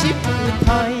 ชิปไทย